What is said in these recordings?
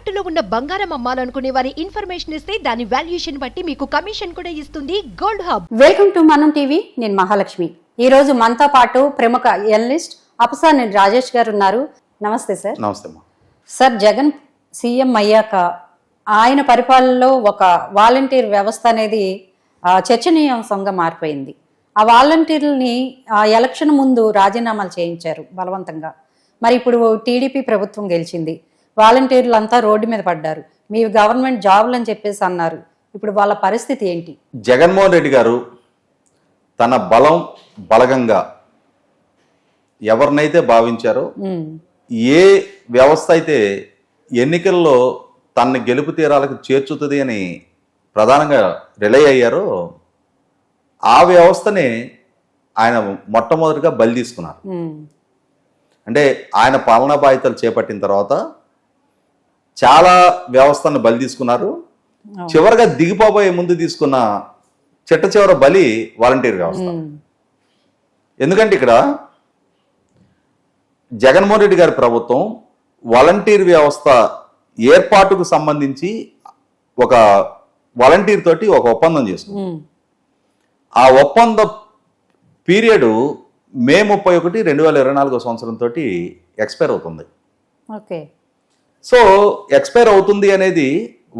తాకట్టులో ఉన్న బంగారం అమ్మాలనుకునే వారి ఇన్ఫర్మేషన్ ఇస్తే దాని వాల్యుయేషన్ బట్టి మీకు కమిషన్ కూడా ఇస్తుంది gold hub. Welcome to Manam TV. నేను మహాలక్ష్మి. ఈ రోజు మనతో పాటు ప్రముఖ ఎనలిస్ట్ అపసాని రాజేష్ గారు ఉన్నారు. నమస్తే సార్. నమస్తే సార్ జగన్ సీఎం అయ్యాక ఆయన పరిపాలనలో ఒక వాలంటీర్ వ్యవస్థ అనేది చర్చనీయాంశంగా మారిపోయింది. ఆ వాలంటీర్లని ఆ, ఎలక్షన్ ముందు రాజీనామాలు చేయించారు బలవంతంగా. మరి ఇప్పుడు టీడీపీ ప్రభుత్వం గెలిచింది. వాలంటీర్లు అంతా రోడ్డు మీద పడ్డారు. మీ గవర్నమెంట్ జాబులు అని చెప్పేసి అన్నారు. ఇప్పుడు వాళ్ళ పరిస్థితి ఏంటి? జగన్మోహన్ రెడ్డి గారు తన బలం బలగంగా ఎవరినైతే భావించారో ఏ వ్యవస్థ అయితే ఎన్నికల్లో తన గెలుపు తీరాలకు చేర్చుతుంది అని ప్రధానంగా రిలై అయ్యారో ఆ వ్యవస్థనే ఆయన మొట్టమొదటిగా బలి తీసుకున్నారు. అంటే ఆయన పాలనా బాధ్యతలు చేపట్టిన తర్వాత చాలా వ్యవస్థను బలి తీసుకున్నారు. చివరిగా దిగిపోబోయే ముందు తీసుకున్న చిట్ట చివర బలి వాలంటీర్ వ్యవస్థ. ఎందుకంటే ఇక్కడ జగన్మోహన్ రెడ్డి గారి ప్రభుత్వం వాలంటీర్ వ్యవస్థ ఏర్పాటుకు సంబంధించి ఒక వాలంటీర్ తోటి ఒక ఒప్పందం చేసుకుంది. ఉమ్, ఆ ఒప్పంద పీరియడ్ మే ముప్పై ఒకటి రెండు వేల ఇరవై నాలుగో సంవత్సరంతో ఎక్స్పైర్ అవుతుంది. ఓకే. సో ఎక్స్పైర్ అవుతుంది అనేది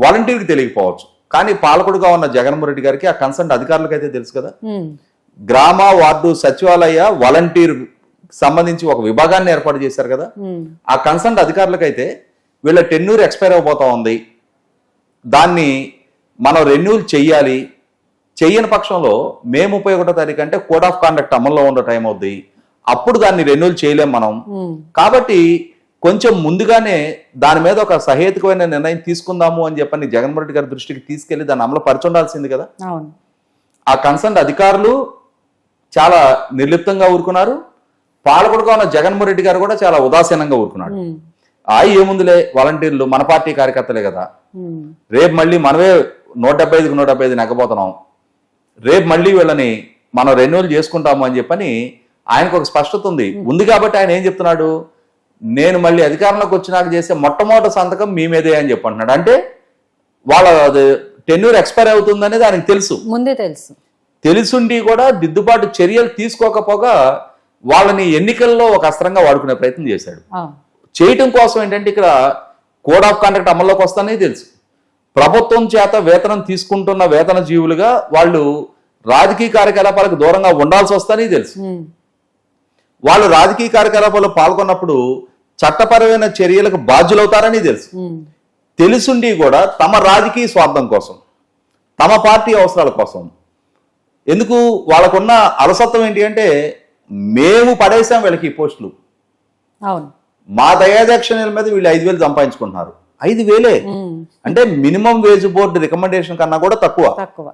వాలంటీర్కి తెలియకపోవచ్చు. కానీ పాలకుడుగా ఉన్న జగన్మోహన్ రెడ్డి గారికి ఆ కన్సర్న్ అధికారులకు అయితే తెలుసు కదా. గ్రామ వార్డు సచివాలయ వాలంటీర్ సంబంధించి ఒక విభాగాన్ని ఏర్పాటు చేశారు కదా. ఆ కన్సర్న్ అధికారులకైతే వీళ్ళ టెన్యూర్ ఎక్స్పైర్ అయిపోతా ఉంది. దాన్ని మనం రెన్యూల్ చెయ్యాలి. చెయ్యని పక్షంలో మే ముప్పై ఒకటో తారీఖు అంటే కోడ్ ఆఫ్ కాండక్ట్ అమల్లో ఉన్న టైం అవుద్ది. అప్పుడు దాన్ని రెన్యూల్ చేయలేం మనం. కాబట్టి కొంచెం ముందుగానే దాని మీద ఒక సహేతుకమైన నిర్ణయం తీసుకుందాము అని చెప్పని జగన్మోహన్ రెడ్డి గారి దృష్టికి తీసుకెళ్ళి దాన్ని అమలు పరచుండాల్సింది కదా. ఆ కన్సర్న్ అధికారులు చాలా నిర్లిప్తంగా ఊరుకున్నారు. పాలకుడుగా ఉన్న జగన్మోహన్ రెడ్డి గారు కూడా చాలా ఉదాసీనంగా ఊరుకున్నాడు. ఆ ఏముందిలే వాలంటీర్లు మన పార్టీ కార్యకర్తలే కదా. రేపు మళ్ళీ మనమే నూట డెబ్బై ఐదుకి నూట డెబ్బై ఐదు నెగ్గబోతున్నాం. రేపు మళ్ళీ వీళ్ళని మనం రెన్యూల్ చేసుకుంటాము అని చెప్పని ఆయనకు ఒక స్పష్టత ఉంది. ఉంది కాబట్టి ఆయన ఏం చెప్తున్నాడు? నేను మళ్ళీ అధికారంలోకి వచ్చినాక చేసే మొట్టమొదటి సంతకం మీ మీదే అని చెప్పంటున్నాడు. అంటే వాళ్ళ టెన్యూర్ ఎక్స్పైర్ అవుతుంది అనేది ఆయనకు తెలుసు. ముందే తెలుసు. తెలుసుండి కూడా దిద్దుబాటు చర్యలు తీసుకోకపోగా వాళ్ళని ఎన్నికల్లో ఒక అస్త్రంగా వాడుకునే ప్రయత్నం చేశాడు. చేయటం కోసం ఏంటంటే ఇక్కడ కోడ్ ఆఫ్ కండక్ట్ అమల్లోకి వస్తానే తెలుసు. ప్రభుత్వం చేత వేతనం తీసుకుంటున్న వేతన జీవులుగా వాళ్ళు రాజకీయ కార్యకలాపాలకు దూరంగా ఉండాల్సి వస్తానే తెలుసు. వాళ్ళు రాజకీయ కార్యకలాపాల్లో పాల్గొన్నప్పుడు చట్టపరమైన చర్యలకు బాధ్యులవుతారని తెలుసు. తెలుసుండి కూడా తమ రాజకీయ స్వార్థం కోసం తమ పార్టీ అవసరాల కోసం. ఎందుకు? వాళ్ళకున్న అలసత్వం ఏంటి అంటే మేము పడేసాం వీళ్ళకి ఈ పోస్టులు. అవును. మా దయాదక్షిణల మీద వీళ్ళు ఐదు వేలు సంపాదించుకుంటున్నారు. ఐదు వేలే? అంటే మినిమం వేజ్ బోర్డు రికమెండేషన్ కన్నా కూడా తక్కువ. తక్కువ.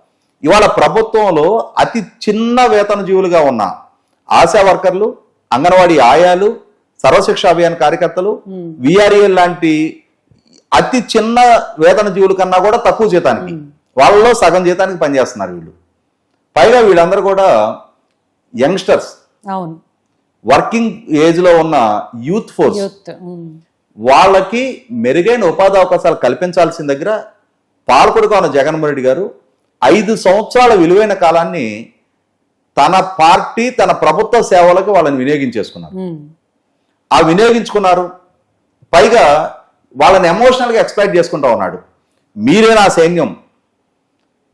ఇవాళ ప్రభుత్వంలో అతి చిన్న వేతన జీవులుగా ఉన్న ఆశా వర్కర్లు అంగన్వాడీ ఆయాలు సర్వశిక్ష అభియాన్ కార్యకర్తలు. విఆర్ఏల్ లాంటి అతి చిన్న వేతన జీవుల కన్నా కూడా తక్కువ జీతానికి. వాళ్ళలో సగం జీతానికి పనిచేస్తున్నారు వీళ్ళు. పైగా వీళ్ళందరూ కూడా యంగ్స్టర్స్. వర్కింగ్ ఏజ్లో ఉన్న యూత్ ఫోర్స్. వాళ్ళకి మెరుగైన ఉపాధి అవకాశాలు కల్పించాల్సిన దగ్గర పాలకుడుగా ఉన్న జగన్మోహన్ రెడ్డి గారు ఐదు సంవత్సరాల విలువైన కాలాన్ని తన పార్టీ తన ప్రభుత్వ సేవలకు వాళ్ళని వినియోగించేసుకున్నారు. ఆ వినియోగించుకున్నారు. పైగా వాళ్ళని ఎమోషనల్గా ఎక్స్పెక్ట్ చేసుకుంటా ఉన్నాడు. మీరే నా సైన్యం.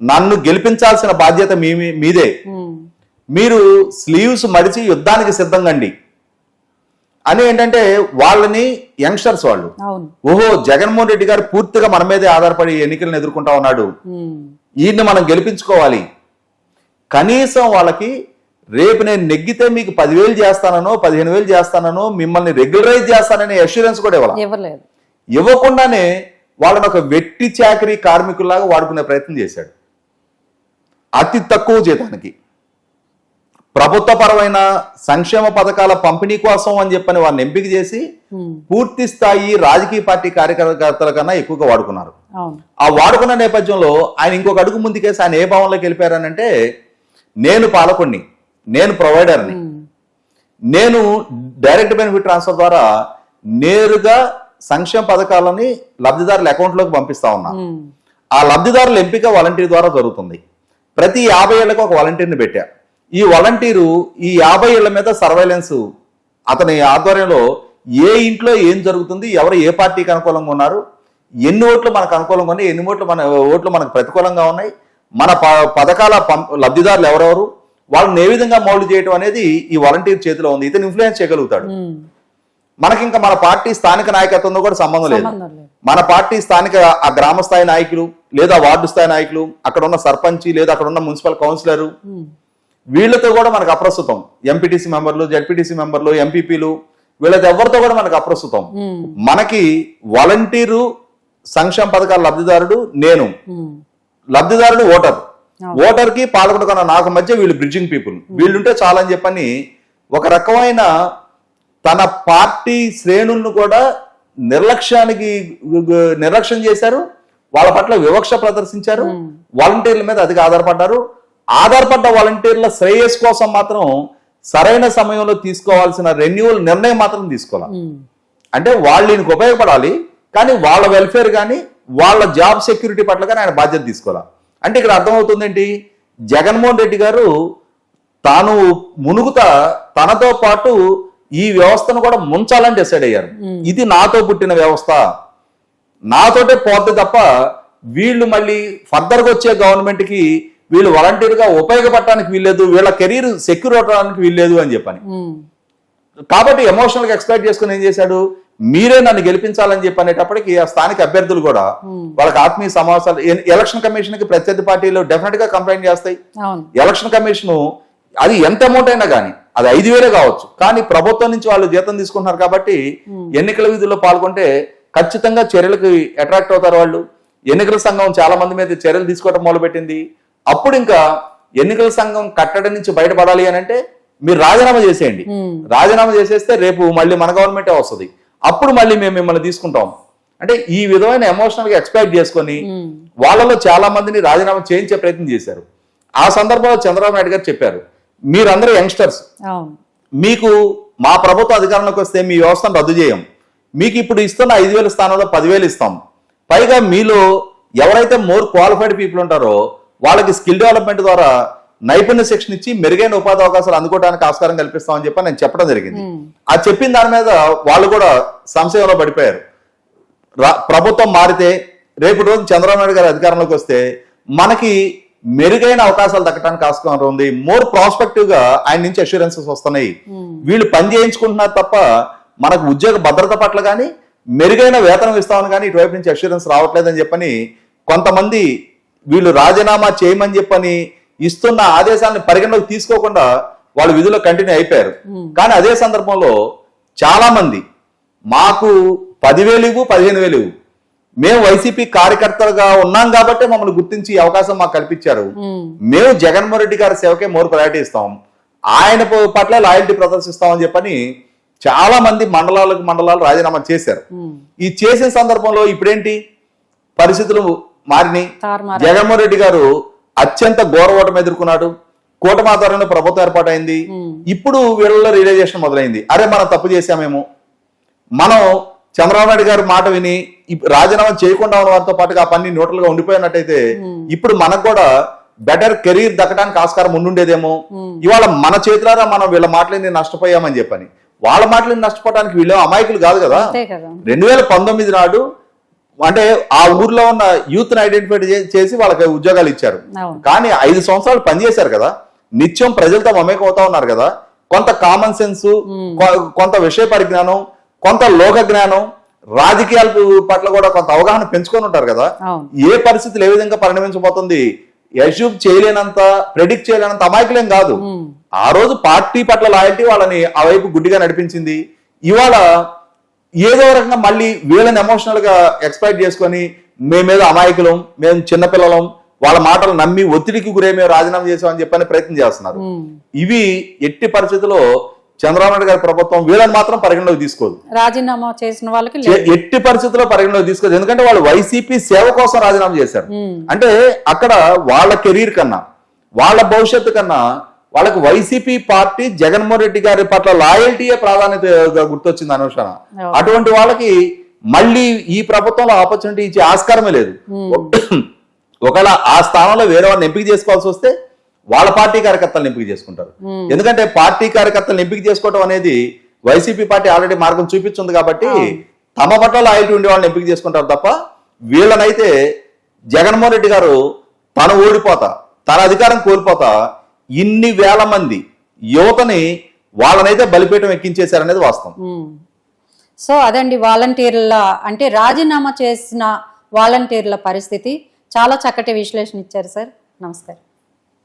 నన్ను గెలిపించాల్సిన బాధ్యత మీ మీదే. మీరు స్లీవ్స్ మడిచి యుద్ధానికి సిద్ధంగండి. అని ఏంటంటే వాళ్ళని యంగ్స్టర్స్ వాళ్ళు. ఓహో జగన్మోహన్ రెడ్డి గారు పూర్తిగా మన మీదే ఆధారపడి ఎన్నికలను ఎదుర్కొంటా ఉన్నాడు. ఈయన్ని మనం గెలిపించుకోవాలి. కనీసం వాళ్ళకి రేపు నేను నెగ్గితే మీకు పదివేలు చేస్తానో పదిహేను వేలు చేస్తానో మిమ్మల్ని రెగ్యులరైజ్ చేస్తాననే అష్యూరెన్స్ కూడా ఇవ్వాలి? ఇవ్వలేదు. ఇవ్వకుండానే వాళ్ళని ఒక వెట్టి చాకరీ కార్మికుల్లాగా వాడుకునే ప్రయత్నం చేశాడు. అతి తక్కువ జీతానికి. ప్రభుత్వపరమైన సంక్షేమ పథకాల పంపిణీ కోసం అని చెప్పని వారిని ఎంపిక చేసి పూర్తి స్థాయి రాజకీయ పార్టీ కార్యకర్తల కన్నా ఎక్కువగా వాడుకున్నారు. ఆ వాడుకున్న నేపథ్యంలో ఆయన ఇంకొక అడుగు ముందుకేసి ఆయన ఏ భావంలోకి వెళ్ళిపోయారనంటే నేను పాలకుణ్ణి నేను ప్రొవైడర్ని. నేను డైరెక్ట్ బెనిఫిట్ ట్రాన్స్ఫర్ ద్వారా నేరుగా సంక్షేమ పథకాలని లబ్ధిదారుల అకౌంట్లోకి పంపిస్తా ఉన్నాం. ఆ లబ్ధిదారుల ఎంపిక వాలంటీర్ ద్వారా జరుగుతుంది. ప్రతి యాభై ఏళ్ళకి ఒక వాలంటీర్ని పెట్టా. ఈ వాలంటీరు ఈ యాభై ఏళ్ళ మీద సర్వైలెన్స్ అతని ఆధ్వర్యంలో ఏ ఇంట్లో ఏం జరుగుతుంది ఎవరు ఏ పార్టీకి అనుకూలంగా ఉన్నారు ఎన్ని ఓట్లు మనకు అనుకూలంగా ఉన్నాయి ఎన్ని ఓట్లు మన ఓట్లు మనకు ప్రతికూలంగా ఉన్నాయి మన ప- పథకాల లబ్ధిదారులు ఎవరెవరు? వాళ్ళని ఏ విధంగా మౌల్డ్ చేయడం అనేది ఈ వాలంటీర్ చేతిలో ఉంది. ఇతను ఇన్ఫ్లుయెన్స్ చేయగలుగుతాడు. మనకి ఇంకా మన పార్టీ స్థానిక నాయకత్వంతో కూడా సంబంధం లేదు. మన పార్టీ స్థానిక ఆ గ్రామ స్థాయి నాయకులు లేదా వార్డు స్థాయి నాయకులు అక్కడ ఉన్న సర్పంచి లేదా అక్కడ ఉన్న మున్సిపల్ కౌన్సిలర్ వీళ్ళతో కూడా మనకు అప్రస్తుతం. ఎంపీటీసీ మెంబర్లు జడ్పీటీసీ మెంబర్లు ఎంపీపీలు వీళ్ళతో ఎవరితో కూడా మనకు అప్రస్తుతం. మనకి వాలంటీరు సంక్షేమ పథకాల లబ్ధిదారుడు నేను. లబ్ధిదారుడు ఓటర్. ఓటర్కి పాలకుడు కన్నా నాకు మధ్య వీళ్ళు బ్రిడ్జింగ్ పీపుల్ వీళ్ళుంటే చాలని చెప్పని ఒక రకమైన తన పార్టీ శ్రేణులను కూడా నిర్లక్ష్యానికి నిర్లక్ష్యం చేశారు. వాళ్ళ పట్ల వివక్ష ప్రదర్శించారు. వాలంటీర్ల మీద అధిక ఆధారపడ్డారు. ఆధారపడ్డ వాలంటీర్ల శ్రేయస్ కోసం మాత్రం సరైన సమయంలో తీసుకోవాల్సిన రెన్యువల్ నిర్ణయం మాత్రం తీసుకోవాలి. అంటే వాళ్ళు ఈయనకు ఉపయోగపడాలి. కానీ వాళ్ళ వెల్ఫేర్ కానీ వాళ్ళ జాబ్ సెక్యూరిటీ పట్ల కానీ ఆయన బాధ్యత తీసుకోవాలి? అంటే ఇక్కడ అర్థమవుతుంది ఏంటి? జగన్మోహన్ రెడ్డి గారు తాను మునుగుతా తనతో పాటు ఈ వ్యవస్థను కూడా ముంచాలని డిసైడ్ అయ్యారు. ఇది నాతో పుట్టిన వ్యవస్థ. నాతోటే పోతే తప్ప వీళ్ళు మళ్ళీ ఫర్దర్గా వచ్చే గవర్నమెంట్కి వీళ్ళు వాలంటీర్గా ఉపయోగపడటానికి వీల్లేదు వీళ్ళ కెరీర్ సెక్యూర్ అవడానికి వీల్లేదు అని చెప్పని. కాబట్టి ఎమోషనల్గా ఎక్స్పెక్ట్ చేసుకుని ఏం చేశాడు? మీరే నన్ను గెలిపించాలని చెప్పి అనేటప్పటికి ఆ స్థానిక అభ్యర్థులు కూడా వాళ్ళకి ఆత్మీయ సమావేశాలు ఎలక్షన్ కమిషన్కి ప్రత్యర్థి పార్టీలు డెఫినెట్గా కంప్లైంట్ చేస్తాయి. ఎలక్షన్ కమిషన్ అది ఎంత అమౌంట్ అయినా కానీ అది ఐదు వేలే కావచ్చు. కానీ ప్రభుత్వం నుంచి వాళ్ళు జీతం తీసుకుంటున్నారు కాబట్టి ఎన్నికల విధుల్లో పాల్గొంటే ఖచ్చితంగా చర్యలకు అట్రాక్ట్ అవుతారు వాళ్ళు. ఎన్నికల సంఘం చాలా మంది మీద చర్యలు తీసుకోవడం మొదలుపెట్టింది. అప్పుడు ఇంకా ఎన్నికల సంఘం కట్టడి నుంచి బయటపడాలి అని అంటే మీరు రాజీనామా చేసేయండి. రాజీనామా చేసేస్తే రేపు మళ్ళీ మన గవర్నమెంటే వస్తుంది. అప్పుడు మళ్ళీ మేము మిమ్మల్ని తీసుకుంటాం. అంటే ఈ విధమైన ఎమోషనల్గా ఎక్స్పెక్ట్ చేసుకొని వాళ్ళలో చాలా మందిని రాజీనామా చేయించే ప్రయత్నం చేశారు. ఆ సందర్భంలో చంద్రబాబు నాయుడు గారు చెప్పారు మీరందరూ యంగ్స్టర్స్. మీకు మా ప్రభుత్వం అధికారంలోకి వస్తే మీ వ్యవస్థను రద్దు చేయం. మీకు ఇప్పుడు ఇస్తున్న ఐదు వేల స్థానంలో పదివేలు ఇస్తాం. పైగా మీలో ఎవరైతే మోర్ క్వాలిఫైడ్ పీపుల్ ఉంటారో వాళ్ళకి స్కిల్ డెవలప్మెంట్ ద్వారా నైపుణ్య శిక్షణ ఇచ్చి మెరుగైన ఉపాధి అవకాశాలు అందుకోవడానికి ఆస్కారం కల్పిస్తామని చెప్పి నేను చెప్పడం జరిగింది. ఆ చెప్పిన దాని మీద వాళ్ళు కూడా సంశయంలో పడిపోయారు. ప్రభుత్వం మారితే రేపు రోజు చంద్రబాబు నాయుడు గారు అధికారంలోకి వస్తే మనకి మెరుగైన అవకాశాలు దక్కడానికి ఆస్కారం ఉంది. మోర్ ప్రాస్పెక్టివ్గా ఆయన నుంచి అష్యూరెన్సెస్ వస్తున్నాయి. వీళ్ళు పని చేయించుకుంటున్నారు తప్ప మనకు ఉద్యోగ భద్రత పట్ల కానీ మెరుగైన వేతనం ఇస్తామని కానీ ఇటువైపు నుంచి అష్యూరెన్స్ రావట్లేదని చెప్పని కొంతమంది వీళ్ళు రాజీనామా చేయమని చెప్పని ఇస్తున్న ఆదేశాలను పరిగణలోకి తీసుకోకుండా వాళ్ళు విధుల్లో కంటిన్యూ అయిపోయారు. కానీ అదే సందర్భంలో చాలా మంది మాకు పదివేలు ఇవ్వు పదిహేను వేలు ఇవ్వు. మేము వైసీపీ కార్యకర్తలుగా ఉన్నాం కాబట్టి మమ్మల్ని గుర్తించి అవకాశం మాకు కల్పించారు. ఉమ్, మేము జగన్మోహన్ రెడ్డి గారి సేవకే మోర్ ప్రయారిటీ ఇస్తాం. ఆయన పట్ల లాయల్టీ ప్రదర్శిస్తామని చెప్పని చాలా మంది మండలాలకు మండలాలు రాజీనామా చేశారు. ఉమ్, ఈ చేసిన సందర్భంలో ఇప్పుడేంటి? పరిస్థితులు మారినాయి. జగన్మోహన్ రెడ్డి గారు అత్యంత ఘోర ఓటమి ఎదుర్కొన్నాడు. కూటమి ఆధ్వర్యంలో ప్రభుత్వం ఏర్పాటైంది. ఇప్పుడు వీళ్ళలో రియలైజేషన్ మొదలైంది. అరే మనం తప్పు చేశామేమో. మనం చంద్రబాబు నాయుడు గారి మాట విని రాజీనామా చేయకుండా ఉన్న వారితో పాటుగా ఆ పని న్యూట్రల్గా ఉండిపోయినట్టయితే ఇప్పుడు మనకు కూడా బెటర్ కెరీర్ దక్కడానికి ఆస్కారం ఉండుండేదేమో. ఇవాళ మన చేతులారా మనం వీళ్ళ మాటలని నష్టపోయామని చెప్పని. వాళ్ళ మాటలని నష్టపోవడానికి వీళ్ళు అమాయకులు కాదు కదా. రెండు వేల పంతొమ్మిది నాడు అంటే ఆ ఊర్లో ఉన్న యూత్ ఐడెంటిఫై చేసి వాళ్ళకి ఉద్యోగాలు ఇచ్చారు. కానీ ఐదు సంవత్సరాలు పనిచేశారు కదా. నిత్యం ప్రజలతో మమేకం అవుతా ఉన్నారు కదా. కొంత కామన్ సెన్స్ కొంత విషయ పరిజ్ఞానం కొంత లోక జ్ఞానం రాజకీయాల పట్ల కూడా కొంత అవగాహన పెంచుకొని ఉంటారు కదా. ఏ పరిస్థితులు ఏ విధంగా పరిణమించబోతుంది? యశూబ్ చేయలేనంత ప్రెడిక్ట్ చేయలేనంత అమాయకులేం కాదు. ఆ రోజు పార్టీ పట్ల లాయల్టీ వాళ్ళని ఆ వైపు గుడ్డిగా నడిపించింది. ఇవాళ ఏదో రకంగా మళ్ళీ వీళ్ళని ఎమోషనల్గా ఎక్స్పెక్ట్ చేసుకొని మేము మీద అమాయకులం మేము చిన్నపిల్లలం వాళ్ళ మాటలు నమ్మి ఒత్తిడికి గురై మేము రాజీనామా చేసామని చెప్పని ప్రయత్నం చేస్తున్నారు. ఇవి ఎట్టి పరిస్థితుల్లో చంద్రబాబు నాయుడు గారి ప్రభుత్వం వీళ్ళని మాత్రం పరిగణలోకి తీసుకోదు. రాజీనామా చేసిన వాళ్ళకి ఎట్టి పరిస్థితుల్లో పరిగణలోకి తీసుకోదు. ఎందుకంటే వాళ్ళు వైసీపీ సేవ కోసం రాజీనామా చేశారు. అంటే అక్కడ వాళ్ళ కెరీర్ కన్నా వాళ్ళ భవిష్యత్తు కన్నా వాళ్ళకి వైసీపీ పార్టీ జగన్మోహన్ రెడ్డి గారి పట్ల లాయల్టీయే ప్రాధాన్యతగా గుర్తొచ్చింది అనుషణ. అటువంటి వాళ్ళకి మళ్ళీ ఈ ప్రభుత్వంలో ఆపర్చునిటీ ఇచ్చే ఆస్కారమే లేదు. ఒకవేళ ఆ స్థానంలో వేరే వాళ్ళని ఎంపిక చేసుకోవాల్సి వస్తే వాళ్ళ పార్టీ కార్యకర్తలను ఎంపిక చేసుకుంటారు. ఎందుకంటే పార్టీ కార్యకర్తలను ఎంపిక చేసుకోవడం అనేది వైసీపీ పార్టీ ఆల్రెడీ మార్గం చూపించింది కాబట్టి తమ పట్ల లాయల్టీ ఉండే వాళ్ళని ఎంపిక చేసుకుంటారు తప్ప వీళ్ళనైతే జగన్మోహన్ రెడ్డి గారు తను ఓడిపోతా తన అధికారం కోల్పోతా ఇన్ని వేల మంది యువతని వాళ్ళనైతే బలిపీఠం ఎక్కించేశారనేది వాస్తవం. సో అదండి వాలంటీర్ల అంటే రాజీనామా చేసిన వాలంటీర్ల పరిస్థితి. చాలా చక్కటి విశ్లేషణ ఇచ్చారు సార్. నమస్కారం.